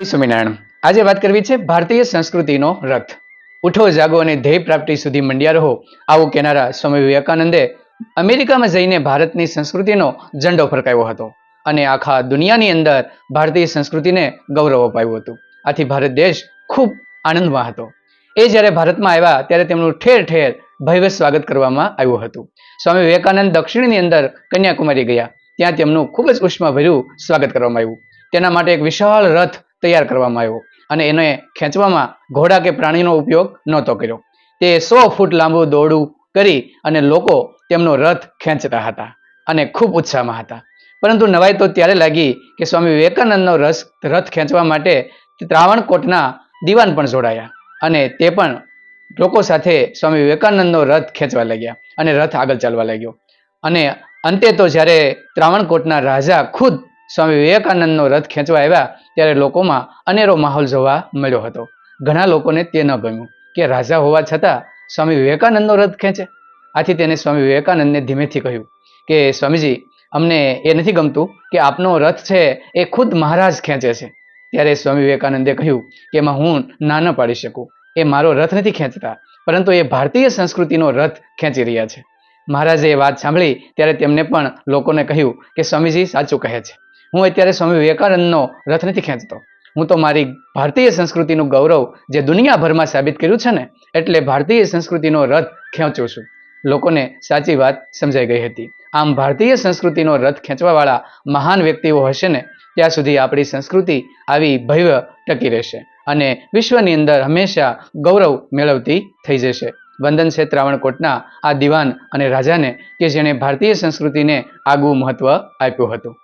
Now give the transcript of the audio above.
સ્વામિનારાયણ, આજે વાત કરવી છે ભારતીય સંસ્કૃતિનો રથ. ઉઠો, જાગો અને ધ્યેય પ્રાપ્તિ સુધી મંડ્યા રહો. આવું કહેનારા સ્વામી વિવેકાનંદે અમેરિકામાં જઈને ભારતની સંસ્કૃતિનો ઝંડો ફરકાવ્યો હતો અને આખા દુનિયાની અંદર ભારતીય સંસ્કૃતિને ગૌરવ અપાયું હતું. આથી ભારત દેશ ખૂબ આનંદમાં હતો. એ જ્યારે ભારતમાં આવ્યા, ત્યારે તેમનું ઠેર ઠેર ભવ્ય સ્વાગત કરવામાં આવ્યું હતું. સ્વામી વિવેકાનંદ દક્ષિણની અંદર કન્યાકુમારી ગયા. ત્યાં તેમનું ખૂબ જ ઉષ્માભર્યું સ્વાગત કરવામાં આવ્યું. તેના માટે એક વિશાળ રથ તૈયાર કરવામાં આવ્યો અને એને ખેંચવામાં ઘોડા કે પ્રાણીનો ઉપયોગ નહોતો કર્યો. તે સો ફૂટ લાંબુ દોરડું કરી અને લોકો તેમનો રથ ખેંચતા હતા અને ખૂબ ઉત્સાહમાં હતા. પરંતુ નવાઈ તો ત્યારે લાગી કે સ્વામી વિવેકાનંદનો રસ, રથ ખેંચવા માટે ત્રાવણકોટના દિવાન પણ જોડાયા અને તે પણ લોકો સાથે સ્વામી વિવેકાનંદનો રથ ખેંચવા લાગ્યા અને રથ આગળ ચાલવા લાગ્યો. અને અંતે તો જ્યારે ત્રાવણકોટના રાજા ખુદ સ્વામી વિવેકાનંદનો રથ ખેંચવા આવ્યા ત્યારે લોકોમાં અનેરો માહોલ જોવા મળ્યો હતો. ઘણા લોકોને તે ન ગમ્યું કે રાજા હોવા છતાં સ્વામી વિવેકાનંદનો રથ ખેંચે. આથી તેને સ્વામી વિવેકાનંદને ધીમેથી કહ્યું કે, સ્વામીજી, અમને એ નથી ગમતું કે આપનો રથ છે એ ખુદ મહારાજ ખેંચે છે. ત્યારે સ્વામી વિવેકાનંદે કહ્યું કે, એમાં હું ના ન પાડી શકું. એ મારો રથ નથી ખેંચતા, પરંતુ એ ભારતીય સંસ્કૃતિનો રથ ખેંચી રહ્યા છે. મહારાજે એ વાત સાંભળી ત્યારે તેમને પણ લોકોને કહ્યું કે, સ્વામીજી, સાચું કહે છે. હું અત્યારે સ્વામી વિવેકાનંદનો રથ નથી ખેંચતો. હું તો મારી ભારતીય સંસ્કૃતિનું ગૌરવ જે દુનિયાભરમાં સાબિત કર્યું છે ને, એટલે ભારતીય સંસ્કૃતિનો રથ ખેંચું છું. લોકોને સાચી વાત સમજાઈ ગઈ હતી. આમ ભારતીય સંસ્કૃતિનો રથ ખેંચવાવાળા મહાન વ્યક્તિઓ હશે ને, ત્યાં સુધી આપણી સંસ્કૃતિ આવી ભવ્ય ટકી રહેશે અને વિશ્વની અંદર હંમેશા ગૌરવ મેળવતી થઈ જશે. વંદન છે ત્રાવણકોટના આ દિવાન અને રાજાને કે જેણે ભારતીય સંસ્કૃતિને આગવું મહત્વ આપ્યું હતું.